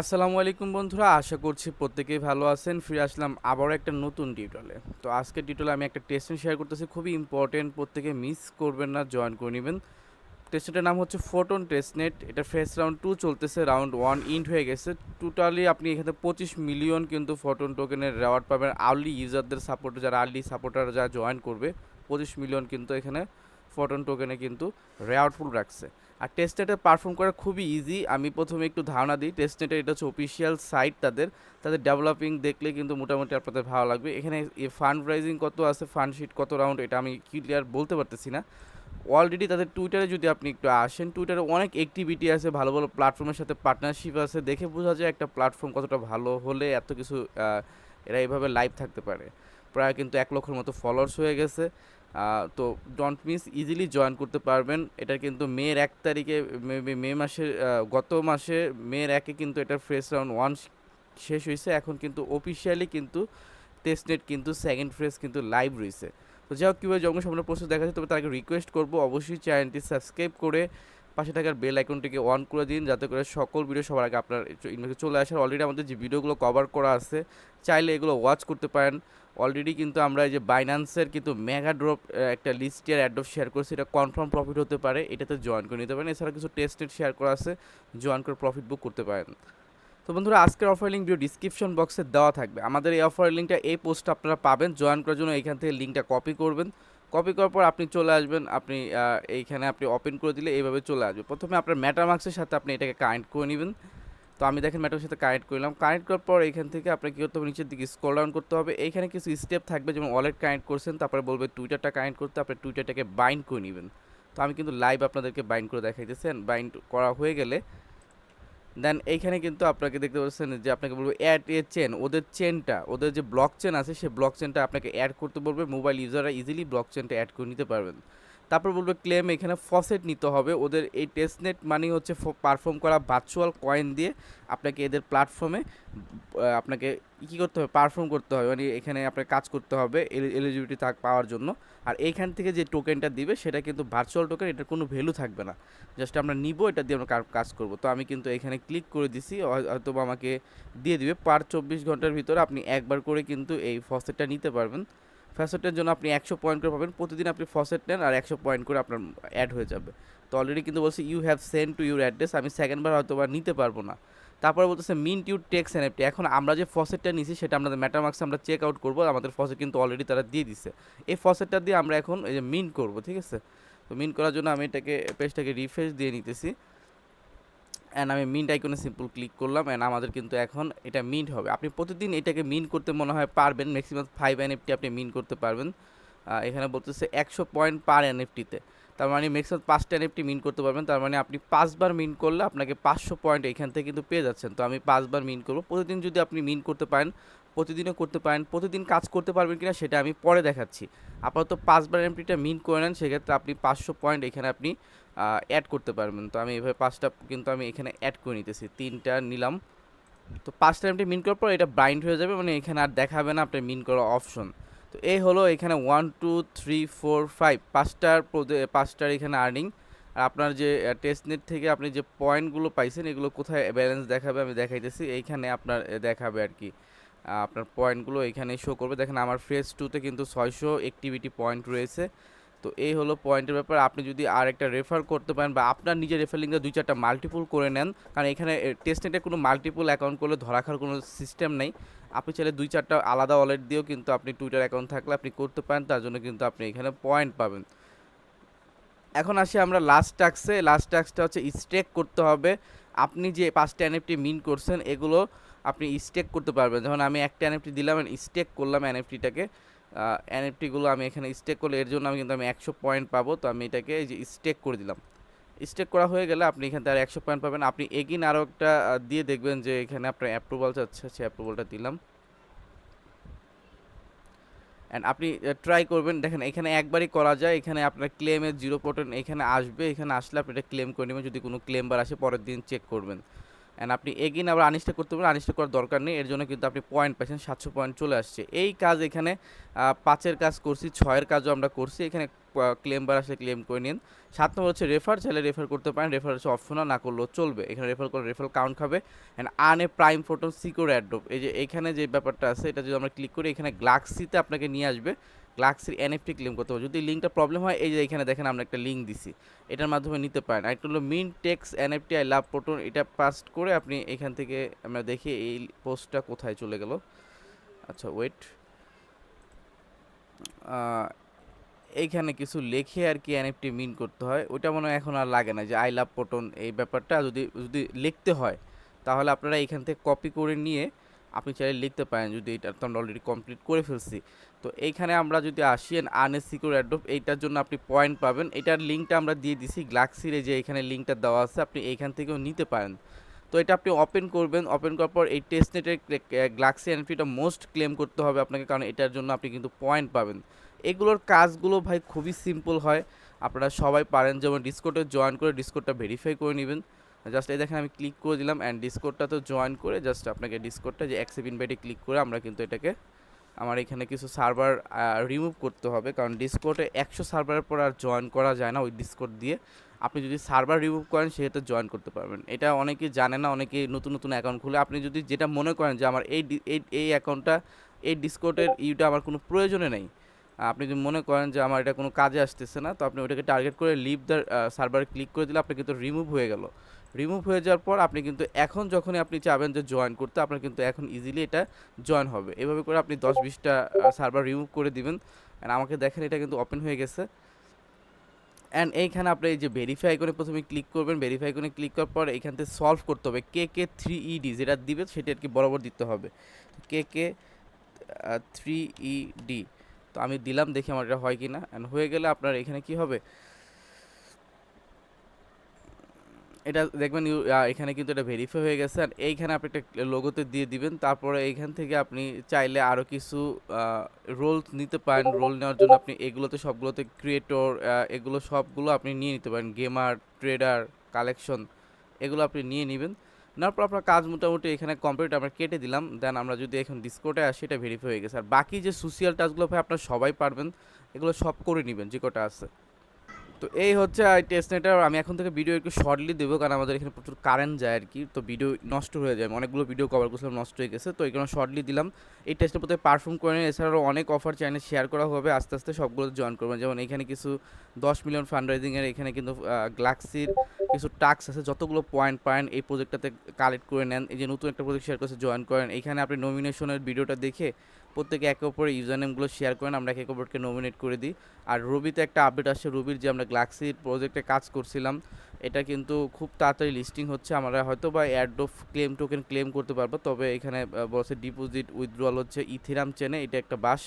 আসসালামু আলাইকুম বন্ধুরা, আশা করছি প্রত্যেকেই ভালো আছেন। ফিরে আসলাম আবারও একটা নতুন টিউটোরিয়ালে তো আজকের টিউটোরিয়ালে আমি একটা টেস্টন শেয়ার করতেছি। খুবই ইম্পর্টেন্ট প্রত্যেকে মিস করবেন না জয়েন করে নেবেন। টেস্টনেটের নাম হচ্ছে ফোটন টেস্টনেট এটা ফেস রাউন্ড টু চলতেছে রাউন্ড ওয়ান ইন্ট হয়ে গেছে। টোটালি আপনি এখানে পঁচিশ মিলিয়ন কিন্তু ফোটন টোকেনের রেওয়ার্ড পাবেন। আর্লি ইউজারদের সাপোর্ট যারা আর্লি সাপোর্টার যারা জয়েন করবে, পঁচিশ মিলিয়ন কিন্তু এখানে ফোটন টোকেনে কিন্তু রেওয়ার্ডফুল রাখছে। আর টেস্টনেটে পারফর্ম করা খুবই ইজি আমি প্রথমে একটু ধারণা দিই টেস্টনেটের এটা হচ্ছে অফিসিয়াল সাইট তাদের। তাদের ডেভেলপিং দেখলে কিন্তু মোটামুটি আপনাদের ভালো লাগবে। এখানে ফান্ড রাইজিং কত আছে ফান্ড শিট কত রাউন্ড এটা আমি ক্লিয়ার বলতে পারতেছি না। অলরেডি তাদের টুইটারে যদি আপনি একটু আসেন টুইটারে অনেক অ্যাক্টিভিটি আছে, ভালো ভালো প্ল্যাটফর্মের সাথে পার্টনারশিপ আছে। দেখে বোঝা যায় একটা প্ল্যাটফর্ম কতটা ভালো হলে এত কিছু এরা এইভাবে লাইভ থাকতে পারে। প্রায় কিন্তু এক লক্ষের মতো ফলোয়ার্স হয়ে গেছে। তো ডোন্ট মিস ইজিলি জয়েন করতে পারবেন। এটা কিন্তু মের এক তারিখে মেবি মে মাসের গত মাসে মের একে কিন্তু এটা ফ্রেশ রাউন্ড ওয়ান শেষ হয়েছে এখন কিন্তু অফিসিয়ালি কিন্তু টেস্টনেট কিন্তু সেকেন্ড ফ্রেজ কিন্তু লাইভ রয়েছে তো যাই হোক, কীভাবে জঙ্গল সামনে প্রস্তুত দেখা যায় তবে তাকে রিকোয়েস্ট করব, অবশ্যই চ্যানেলটি সাবস্ক্রাইব করে পাশে থাকার বেল আইকনটিকে অন করে দিন, যাতে করে সকল ভিডিও সবার আগে আপনার ইনবক্সে চলে আসার অলরেডি আমাদের যে ভিডিওগুলো কভার করা আছে, চাইলে এগুলো ওয়াচ করতে পারেন। অলরেডি কিন্তু আমরা এই যে বাইন্যান্সের কিন্তু মেগা ড্রপ একটা লিস্টের অ্যাড্রপ শেয়ার করছি। এটা কনফার্ম প্রফিট হতে পারে, এটাতে জয়েন করে নিতে পারেন। এছাড়া কিছু টেস্টেড শেয়ার করা আছে জয়েন করে প্রফিট বুক করতে পারেন। তো বন্ধুরা, আজকের অফার লিঙ্ক ভিডিও ডিসক্রিপশন বক্সে দেওয়া থাকবে। আমাদের এই অফার লিঙ্কটা এই পোস্টটা আপনারা পাবেন। জয়েন করার জন্য এখান থেকে লিঙ্কটা কপি করবেন। কপি করার পর আপনি চলে আসবেন, আপনি এইখানে আপনি ওপেন করে দিলে এইভাবে চলে আসবে। প্রথমে আপনার ম্যাটারমার্ক্সের সাথে আপনি এটাকে কানেক্ট করে নেবেন। তো আমি দেখেন ম্যাটার সাথে কানেক্ট করলাম কানেক্ট করার পর এখান থেকে আপনাকে কী করতে হবে? নিচের দিকে স্ক্রল ডাউন করতে হবে। এইখানে কিছু স্টেপ থাকবে, যেমন ওয়ালেট কানেক্ট করছেন, তারপরে বলবে টুইটারটা কানেক্ট করতে, আপনি টুইটারটাকে বাইন্ড করে নেবেন। তো আমি কিন্তু লাইভ আপনাদেরকে বাইন্ড করে দেখাইতেছেন বাইন্ড করা হয়ে গেলে দেন এইখানে কিন্তু আপনাকে দেখতে পাচ্ছেন যে আপনাকে বলব অ্যাড এ চেন ওদের চেনটা ওদের যে ব্লক চেন আছে, সেই ব্লক চেনটা আপনাকে অ্যাড করতে বলবে। মোবাইল ইউজাররা ইজিলি ব্লক চেনটা অ্যাড করে নিতে পারবেন। তারপর বলবে ক্লেম এখানে ফসেট নিতে হবে। ওদের এই টেস্টনেট মানে হচ্ছে পারফর্ম করা ভার্চুয়াল কয়েন দিয়ে আপনাকে এদের প্ল্যাটফর্মে আপনাকে কী করতে হবে? পারফর্ম করতে হবে। মানে এখানে আপনাকে কাজ করতে হবে এলিজিবিলিটি থাক পাওয়ার জন্য। আর এইখান থেকে যে টোকেনটা দিবে, সেটা কিন্তু ভার্চুয়াল টোকেন এটার কোনো ভ্যালু থাকবে না। জাস্ট আমরা নিব, এটা দিয়ে আমরা কাজ করব। তো আমি কিন্তু এখানে ক্লিক করে দিছি, হয়- হয়তো আমাকে দিয়ে দিবে। পার চব্বিশ ঘণ্টার ভিতরে আপনি একবার করে কিন্তু এই ফসেটটা নিতে পারবেন। ফসেটের জন্য আপনি একশো পয়েন্ট করে পাবেন। প্রতিদিন আপনি ফসেট নেন আর একশো পয়েন্ট করে আপনার অ্যাড হয়ে যাবে। তো অলরেডি কিন্তু বলছে you have send to your address আমি সেকেন্ডবার হয়তো বা নিতে পারব না। তারপরে বলতেছে মিন্ট ইউ টেক্স এনএফটি এখন আমরা যে ফসেটটা নিছি, সেটা আমাদের ম্যাটারমার্কসে আমরা চেক আউট করব। আমাদের ফসেট কিন্তু অলরেডি তারা দিয়ে দিছে। এই ফসেটটা দিয়ে আমরা এখন এই যে মিন্ট করব, ঠিক আছে? তো মিন্ট করার জন্য আমি এটাকে পেজটাকে রিফ্রেশ দিয়ে নিতেছি। অ্যান্ড আমি মিন্ট আইকনে সিম্পল ক্লিক করলাম অ্যান্ড আমাদের কিন্তু এখন এটা মিন্ট হবে। আপনি প্রতিদিন এটাকে মিন্ট করতে মনে হয় পারবেন ম্যাক্সিমাম ফাইভ এনএফটি আপনি মিন্ট করতে পারবেন। এখানে বলতেছে একশো পয়েন্ট পার এনএফটিতে তার মানে ম্যাক্সিমাম পাঁচটা এনএফটি মিন করতে পারবেন। তার মানে আপনি পাঁচবার মিন করলে আপনাকে পাঁচশো পয়েন্ট এখান থেকে কিন্তু পেয়ে যাচ্ছেন। তো আমি পাঁচবার মিন করব। প্রতিদিন যদি আপনি মিন করতে পারেন প্রতিদিনও করতে পারেন, প্রতিদিন কাজ করতে পারবেন কিনা সেটা আমি পরে দেখাচ্ছি। আপাতত পাঁচবার এমপিটা মিন করে নেন, সেক্ষেত্রে আপনি পাঁচশো পয়েন্ট এখানে আপনি অ্যাড করতে পারবেন। তো আমি এভাবে পাঁচটা কিন্তু আমি এখানে অ্যাড করে নিতেছি, তিনটা নিলাম। তো পাঁচটা এমটি মিন করার পর এটা বাইন্ড হয়ে যাবে মানে এখানে আর দেখাবে না আপনার মিন করার অপশন তো এই হলো এখানে one two three four five পাঁচটার পাঁচটার এখানে আর্নিং আর আপনার যে টেস্টনেট থেকে আপনি যে পয়েন্টগুলো পাইছেন, এগুলো কোথায় ব্যালেন্স দেখাবে আমি দেখাইতেছি, এইখানে আপনার দেখাবে আর কি। আপনার পয়েন্টগুলো এখানে শো করবে। দেখেন আমার ফ্রেজ টুতে কিন্তু ছয়শো অ্যাক্টিভিটি পয়েন্ট রয়েছে। তো এই হলো পয়েন্টের ব্যাপার। আপনি যদি আর একটা রেফার করতে পারেন বা আপনার নিজের রেফার লিঙ্কে দুই চারটা মাল্টিপুল করে নেন, কারণ এখানে টেস্টনেটে কোনো মাল্টিপুল অ্যাকাউন্ট করলে ধরা খাওয়ার কোনো সিস্টেম নেই। আপনি চাইলে দুই চারটা আলাদা ওয়ালেট দিয়েও কিন্তু আপনি টুইটার অ্যাকাউন্ট থাকলে আপনি করতে পারেন, তার জন্য কিন্তু আপনি এখানে পয়েন্ট পাবেন। এখন আসি আমরা লাস্ট ট্যাক্সে লাস্ট ট্যাক্সটা হচ্ছে স্টেক করতে হবে। আপনি যে পাঁচটা এনএফটি মিন করছেন, এগুলো আপনি স্টেক করতে পারবেন। যখন আমি একটা এনএফটি দিলাম স্টেক করলাম এনএফটিটাকে এনএফটিগুলো আমি এখানে স্টেক করলে এর জন্য আমি কিন্তু আমি একশো পয়েন্ট পাবো। তো আমি এটাকে এই যে স্টেক করে দিলাম। স্টেক করা হয়ে গেলে আপনি এখান থেকে আর একশো পয়েন্ট পাবেন। আপনি এগিন আরও একটা দিয়ে দেখবেন যে এখানে আপনার অ্যাপ্রুভাল চাচ্ছে সে অ্যাপ্রুভালটা দিলাম। অ্যান্ড আপনি ট্রাই করবেন। দেখেন, এখানে একবারই করা যায়। এখানে আপনার ক্লেমের জিরো পটেন এখানে আসবে। এখানে আসলে আপনি এটা ক্লেম করে নেবেন। যদি কোনো ক্লেম বার আসে, পরের দিন চেক করবেন। অ্যান্ড আপনি এগিন আবার আনিস্টা করতে পারেন আনিস্টা করার দরকার নেই। এর জন্য কিন্তু আপনি পয়েন্ট পাচ্ছেন সাতশো পয়েন্ট চলে আসছে। এই কাজ এখানে পাঁচের কাজ করছি, ছয়ের কাজও আমরা করছি। এখানে ক্লেম বার আসলে ক্লেম করে নিন। সাত নম্বর হচ্ছে রেফার চাইলে রেফার করতে পারেন। রেফার হচ্ছে অপশনাল না করলেও চলবে। এখানে রেফার করে রেফার কাউন্ট খাবে। And An a prime photon secure airdrop এই যে এখানে যে ব্যাপারটা আছে, এটা যদি আমরা ক্লিক করি, এখানে গ্লাক্সিতে আপনাকে নিয়ে আসবে। গ্লাক্সির এনএফটি ক্লেম করতে হবে। যদি লিঙ্কটা প্রবলেম হয়, এই যে এখানে দেখেন আমরা একটা লিঙ্ক দিছি। এটার মাধ্যমে নিতে পারেন। আরেকটা হলো mint text NFT I love proton এটা পাস্ট করে আপনি এখান থেকে আমরা দেখি এই পোস্টটা কোথায় চলে গেল। আচ্ছা ওয়েট এইখানে কিছু লেখে আর কি এনএফটি মিন করতে হয়। ওইটা মনে হয় এখন আর লাগে না যে আই লাভ পটন এই ব্যাপারটা। যদি যদি লিখতে হয়, তাহলে আপনারা এখান থেকে কপি করে নিয়ে আপনি চাইলে লিখতে পারেন যদি এটা তো আমরা অলরেডি কমপ্লিট করে ফেলছি। তো এইখানে আমরা যদি আসি আনএ সিকিউর অ্যাড্রপ এইটার জন্য আপনি পয়েন্ট পাবেন। এটার লিঙ্কটা আমরা দিয়ে দিছি গ্লাক্সিরে যে এখানে লিঙ্কটা দেওয়া আছে, আপনি এইখান থেকেও নিতে পারেন। তো এটা আপনি ওপেন করবেন। ওপেন করার পর এই টেস্টনেটের গ্লাক্সি এনফিটা মোস্ট ক্লেম করতে হবে আপনাকে, কারণ এটার জন্য আপনি কিন্তু পয়েন্ট পাবেন। এগুলোর কাজগুলো ভাই খুবই সিম্পল হয়। আপনারা সবাই পারেন, যেমন ডিসকোটে জয়েন করে ডিসকোটটা ভেরিফাই করে নেবেন। জাস্ট এই দেখেন আমি ক্লিক করে দিলাম অ্যান্ড ডিসকোডটা তো জয়েন করে জাস্ট আপনাকে ডিসকোডটা যে অ্যাকসেপ্ট ইনভাইটে ক্লিক করে আমরা কিন্তু এটাকে আমার এখানে কিছু সার্ভার রিমুভ করতে হবে। কারণ ডিসকোডে একশো সার্ভারের পর আর জয়েন করা যায় না ওই ডিসকোড দিয়ে। আপনি যদি সার্ভার রিমুভ করেন সেটা জয়েন করতে পারবেন। এটা অনেকেই জানে না অনেকে নতুন নতুন অ্যাকাউন্ট খুলে। আপনি যদি যেটা মনে করেন যে আমার এই এই এই অ্যাকাউন্টটা এই ডিসকোডের ইউটা আমার কোনো প্রয়োজনে নেই, আপনি যদি মনে করেন যে আমার এটা কোনো কাজে আসতেছে না, তো আপনি ওটাকে টার্গেট করে লিভ দ্য সার্ভারে ক্লিক করে দিলে আপনি কিন্তু রিমুভ হয়ে গেল। রিমুভ হয়ে যাওয়ার পর আপনি কিন্তু এখন যখনই আপনি চাবেন যে জয়েন করতে, আপনার কিন্তু এখন ইজিলি এটা জয়েন হবে। এভাবে করে আপনি দশ বিশটা সার্ভার রিমুভ করে দিবেন। অ্যান্ড আমাকে দেখেন এটা কিন্তু ওপেন হয়ে গেছে। অ্যান্ড এইখানে আপনি এই যে ভেরিফাই করে প্রথমে ক্লিক করবেন। ভেরিফাই করে ক্লিক করার পর এইখান থেকে সলভ করতে হবে। কে কে থ্রি ইডি যেটা দিবে সেটা আর কি বরাবর দিতে হবে। কে কে থ্রি ইডি তো আমি দিলাম, দেখি আমার এটা হয় কি না অ্যান্ড হয়ে গেলে আপনার এখানে কি হবে? এটা দেখবেন এখানে কিন্তু এটা ভেরিফাই হয়ে গেছে। আর এইখানে আপনি একটা লোগোতে দিয়ে দিবেন, তারপরে এইখান থেকে আপনি চাইলে আরও কিছু রোল নিতে পারেন। রোল নেওয়ার জন্য আপনি এগুলোতে সবগুলোতে ক্রিয়েটর এগুলো সবগুলো আপনি নিয়ে নিতে পারেন। গেমার ট্রেডার কালেকশন এগুলো আপনি নিয়ে নেবেন। নেওয়ার পর আপনার কাজ মোটামুটি এখানে কমপ্লিট আমরা কেটে দিলাম। দেন আমরা যদি এখন ডিসকোটে আসি, এটা ভেরিফাই হয়ে গেছে। আর বাকি যে সোশিয়াল টাস্কগুলো ভাই আপনার সবাই পারবেন, এগুলো সব করে নেবেন যে কটা আছে। তো এই হচ্ছে এই টেস্টনেটার আমি এখন থেকে ভিডিও একটু শর্টলি দেবো, কারণ আমাদের এখানে প্রচুর কারেন্ট যায় আর কি। তো ভিডিও নষ্ট হয়ে যায়। অনেকগুলো ভিডিও কভার করছিলাম, নষ্ট হয়ে গেছে। তো এই কারণে শর্টলি দিলাম। এই টেস্টের প্রতি পারফর্ম করে এছাড়াও অনেক অফার চ্যানেল শেয়ার করা হবে। আস্তে আস্তে সবগুলো জয়েন করবেন যেমন এখানে কিছু দশ মিলিয়ন ফান্ড রাইজিংয়ের এখানে কিন্তু গ্লাক্সির কিছু টাস্ক আছে। যতগুলো পয়েন্ট পান এই প্রজেক্টটাতে কালেক্ট করে নেন। এই যে নতুন একটা প্রজেক্ট শেয়ার করছে জয়েন করেন। এখানে আপনি নমিনেশনের ভিডিওটা দেখে প্রত্যেকে একে অপরের ইউজার নেমগুলো শেয়ার করেন, আমরা একে অপরকে নমিনেট করে দিই। আর রবিতে একটা আপডেট আসছে রবির যে আমরা গ্লাক্সির প্রজেক্টে কাজ করছিলাম, এটা কিন্তু খুব তাড়াতাড়ি লিস্টিং হচ্ছে, আমরা হয়তো বা অ্যাডোফ ক্লেম টোকেন ক্লেম করতে পারব, তবে এখানে বলছে ডিপোজিট উইথড্রল হচ্ছে ইথিরাম চেনে এটা একটা বাস।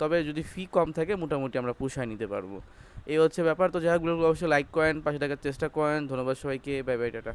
তবে যদি ফি কম থাকে, মোটামুটি আমরা পুষায় নিতে পারব। এই হচ্ছে ব্যাপার, তো যাই হোক অবশ্যই লাইক করেন, পাশে থাকার চেষ্টা করেন, ধন্যবাদ সবাইকে বাই বাই টাটা।